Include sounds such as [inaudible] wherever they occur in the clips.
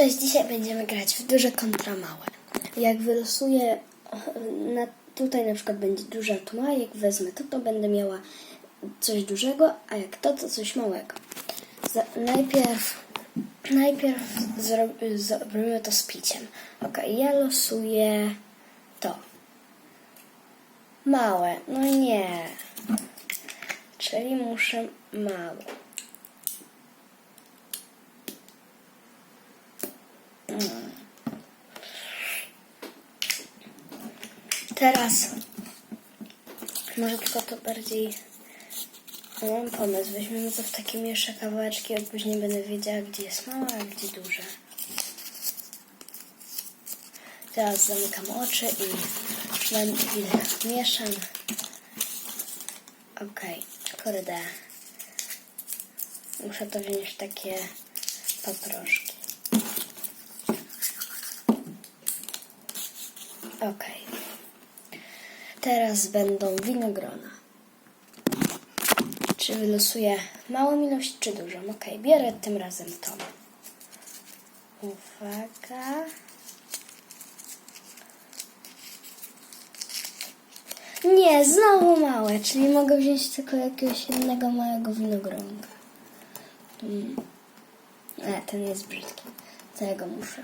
Cześć, dzisiaj będziemy grać w duże kontra małe. Jak wylosuję [laughs] na, tutaj na przykład będzie duże, a tu małe, jak wezmę to, to będę miała coś dużego, a jak to, to coś małego. Za, najpierw najpierw zro, zrobimy to z piciem. Ok, ja losuję to. Małe, no nie. Czyli muszę małe. Teraz może tylko to bardziej. No, Mam pomysł. Weźmiemy to w takie mniejsze kawałeczki, a później będę wiedziała, gdzie jest małe, a gdzie duże. Teraz zamykam oczy i będę mieszam. Okej, kurde. Muszę to wziąć w takie paproszki. Okej. Teraz będą winogrona. Czy wylosuję małą ilość, czy dużą? Ok, biorę tym razem tą. Uwaga. Nie, znowu małe, czyli mogę wziąć tylko jakiegoś jednego małego winogronka. Mm. E, ten jest brzydki. Tego muszę.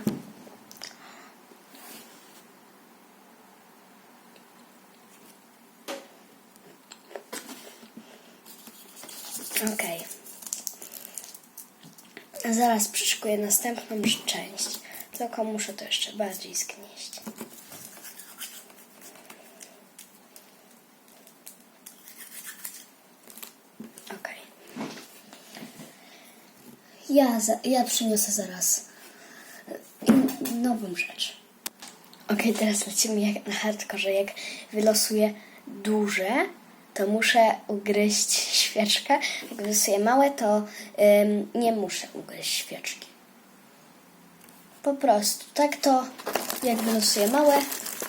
Okej. Zaraz przyszykuję następną część. Tylko muszę to jeszcze bardziej zgnieść. Okej. Ja, za, ja przyniosę zaraz y, nową rzecz. Okej, teraz lecimy jak na hardkorze. Jak wylosuję duże, to muszę ugryźć świeczkę. Jak wylosuję małe, to ym, nie muszę ugryźć świeczki. Po prostu. Tak to, jak wylosuję małe,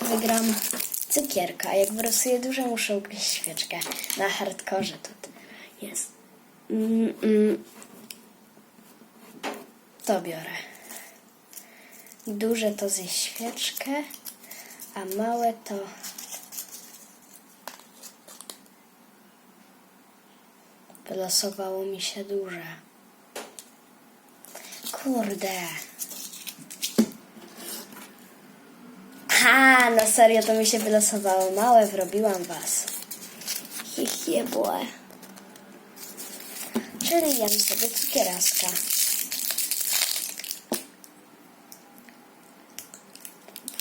wygram cukierka. Jak wylosuję duże, muszę ugryźć świeczkę. Na hardkorze to jest. Mm, mm. To biorę. Duże to ze świeczkę, a małe to wylosowało mi się duże. Kurde. Ha, na serio to mi się wylosowało małe, wrobiłam was. Chichiebłe. Czyli jem sobie cukieraska.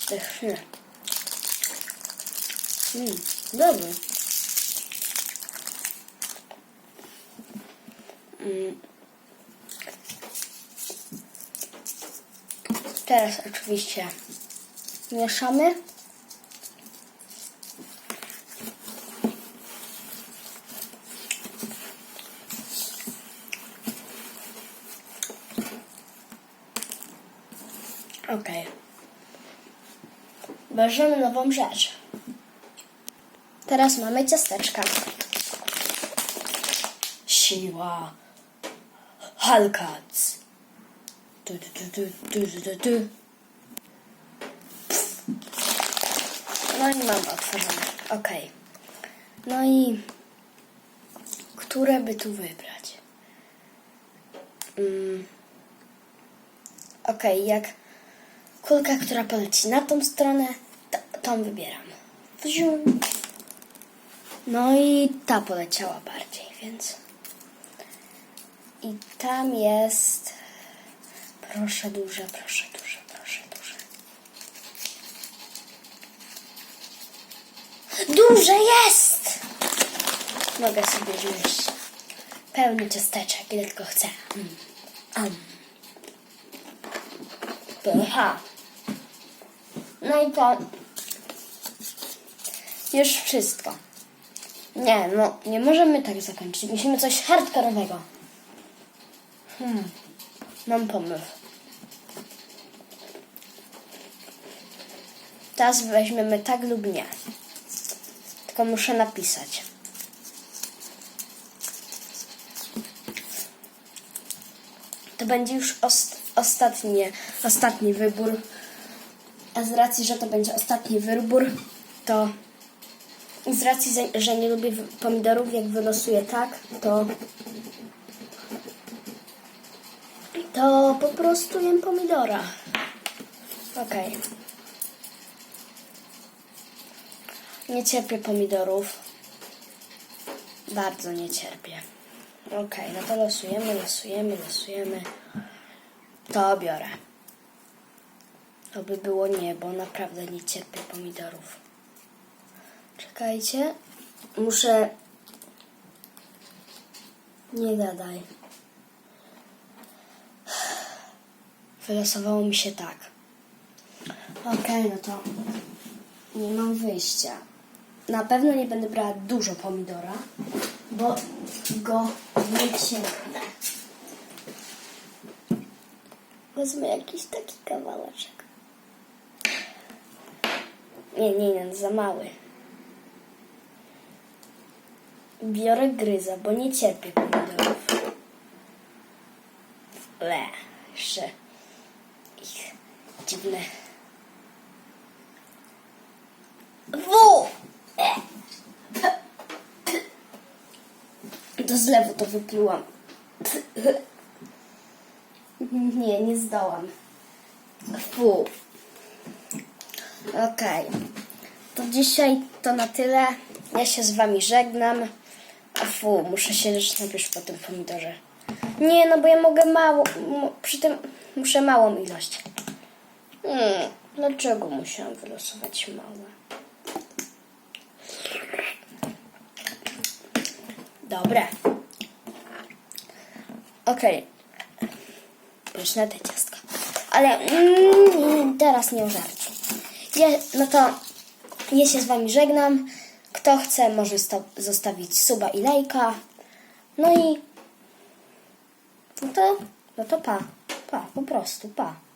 Pyszny. Mmm, dobry. Teraz oczywiście mieszamy. Ok. Bierzemy nową rzecz. Teraz mamy ciasteczka. Siła. Halkac. Du, du, du, du, du, du, du. No i mam otworzone. Ok. No i które by tu wybrać? Mm. Ok, jak kulka, która poleci na tą stronę, to, tą wybieram. No i ta poleciała bardziej, więc. I tam jest. Proszę duże, proszę duże, proszę duże. Duże jest! Mogę sobie wziąć pełny ciasteczek, ile tylko chcę. Mm. Um. No i to już wszystko. Nie, no nie możemy tak zakończyć. Musimy coś hardkorowego. Hmm, mam pomysł. Teraz weźmiemy tak lub nie. Tylko muszę napisać. To będzie już ost- ostatnie, ostatni wybór. A z racji, że to będzie ostatni wybór, to z racji, że- nie lubię pomidorów, jak wylosuję tak, to to po prostu jem pomidora. Okej. Nie cierpię pomidorów. Bardzo nie cierpię. Okej, no to losujemy, losujemy, losujemy. To biorę. Oby było nie, bo naprawdę nie cierpię pomidorów. Czekajcie. Muszę... Nie gadaj. Wylosowało mi się tak. Okej, no to nie mam wyjścia. Na pewno nie będę brała dużo pomidora, bo go nie. Wezmę jakiś taki kawałeczek. Nie, nie, nie, za mały. Biorę gryza, bo nie cierpię pomidorów. Le, jeszcze dziwne. W! Do zlewu to wyplułam. Nie, nie zdołam. Fu. Okej. To dzisiaj to na tyle. Ja się z wami żegnam. A fu, muszę siedzieć najpierw po tym pomidorze. Nie, no bo ja mogę mało. Przy tym muszę małą ilość. Hmm, dlaczego musiałam wylosować małe? Dobre. Okej. Pyszne te ciastka. Ale mm, teraz nie żarcie. Ja, no to ja się z wami żegnam. Kto chce, może zostawić suba i lajka. No i no to, no to pa. Pa, po prostu, pa.